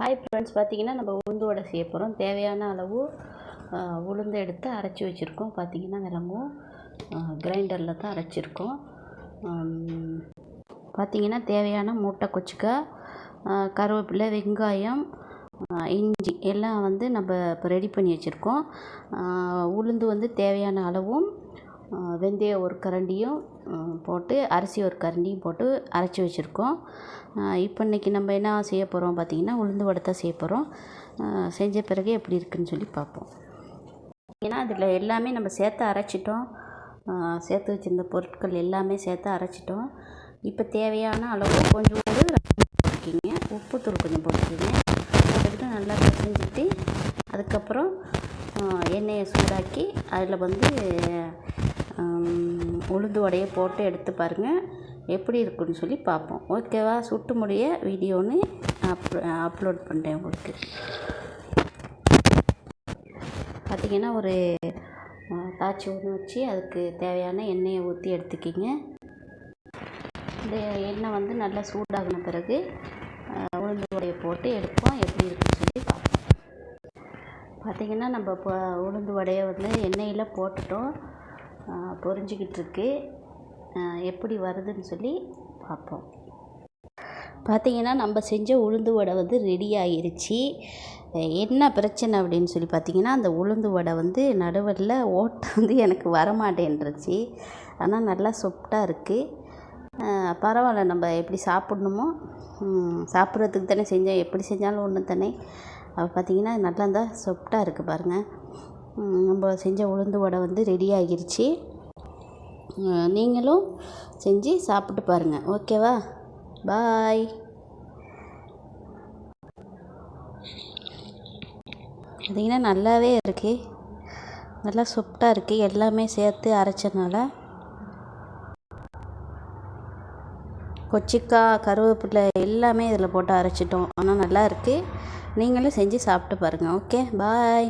Hi friends பார்த்தீங்கன்னா நம்ம உளுந்து வடை செய்ய போகிறோம் தேவையான அளவு உளுந்து எடுத்து அரைச்சி வச்சுருக்கோம். பார்த்தீங்கன்னா விலங்கும் கிரைண்டரில் தான் அரைச்சிருக்கோம். பார்த்தீங்கன்னா தேவையான மூட்டை கொச்சிக்காய் கருவேப்பிலை வெங்காயம் இஞ்சி எல்லாம் வந்து நம்ம இப்போ ரெடி பண்ணி வச்சுருக்கோம். உளுந்து வந்து தேவையான அளவும் வெந்தய வெந்தயம் ஒரு கரண்டியும் போட்டு அரிசி ஒரு கரண்டியும் போட்டு அரைச்சி வச்சுருக்கோம். இப்போ இன்றைக்கி நம்ம என்ன செய்ய போகிறோம் பார்த்தீங்கன்னா உளுந்து வடை தான் செய்ய போகிறோம் செஞ்ச பிறகு எப்படி இருக்குன்னு சொல்லி பார்ப்போம். ஏன்னா அதில் எல்லாமே நம்ம சேர்த்து அரைச்சிட்டோம். சேர்த்து வச்சிருந்த பொருட்கள் எல்லாமே சேர்த்து அரைச்சிட்டோம். இப்போ தேவையான அளவு கொஞ்சோண்டு போட்டுக்கிங்க உப்புத்தூள் கொஞ்சம் போட்டுக்கிங்க போட்டுக்கிட்டு நல்லா பிசைஞ்சிட்டு அதுக்கப்புறம் எண்ணெயை சூடாக்கி அதில் வந்து உளுந்து வடையை போட்டு எடுத்து பாருங்கள் எப்படி இருக்குன்னு சொல்லி பார்ப்போம். ஓகேவா? சுட்டு முடிய வீடியோன்னு அப் அப்லோட் பண்ணுறேன் உங்களுக்கு. பார்த்திங்கன்னா ஒரு தாச்சி ஒன்று வச்சு அதுக்கு தேவையான எண்ணெயை ஊற்றி எடுத்துக்கிங்க. இந்த எண்ணெய் வந்து நல்லா சூடாகின பிறகு உளுந்து வடையை போட்டு எடுப்போம். எப்படி இருக்குன்னு சொல்லி பார்ப்போம். பார்த்திங்கன்னா நம்ம இப்போ உளுந்து வடையை வந்து எண்ணெயில் போட்டுட்டோம். பொரிஞ்சுக்கிட்டு இருக்கு எப்படி வருதுன்னு சொல்லி பார்ப்போம். பார்த்தீங்கன்னா நம்ம செஞ்ச உளுந்து வடை வந்து ரெடி ஆகிருச்சு என்ன பிரச்சனை அப்படின்னு சொல்லி பார்த்தீங்கன்னா அந்த உளுந்து வடை வந்து நடுவில் ஓட்டை வந்து எனக்கு வரமாட்டேன்ருச்சு ஆனால் நல்லா சொப்டாக இருக்குது பரவாயில்ல நம்ம எப்படி சாப்பிட்ணுமோ சாப்பிட்றதுக்கு தானே செஞ்சோம். எப்படி செஞ்சாலும் ஒன்று தானே அப்போ பார்த்தீங்கன்னா நல்லா தான் சொப்டாக இருக்குது பாருங்கள் நம்ம செஞ்ச உளுந்து வடை வந்து ரெடி ஆகிருச்சு. நீங்களும் செஞ்சு சாப்பிட்டு பாருங்கள் ஓகேவா? பாய் பார்த்தீங்கன்னா நல்லாவே இருக்குது நல்லா சொப்டாக இருக்குது எல்லாமே சேர்த்து அரைச்சனால கொச்சிக்காய் கருவேப்பிலை எல்லாமே இதில் போட்டு அரைச்சிட்டோம். ஆனால் நல்லா இருக்குது நீங்களும் செஞ்சு சாப்பிட்டு பாருங்கள் ஓகே? பாய்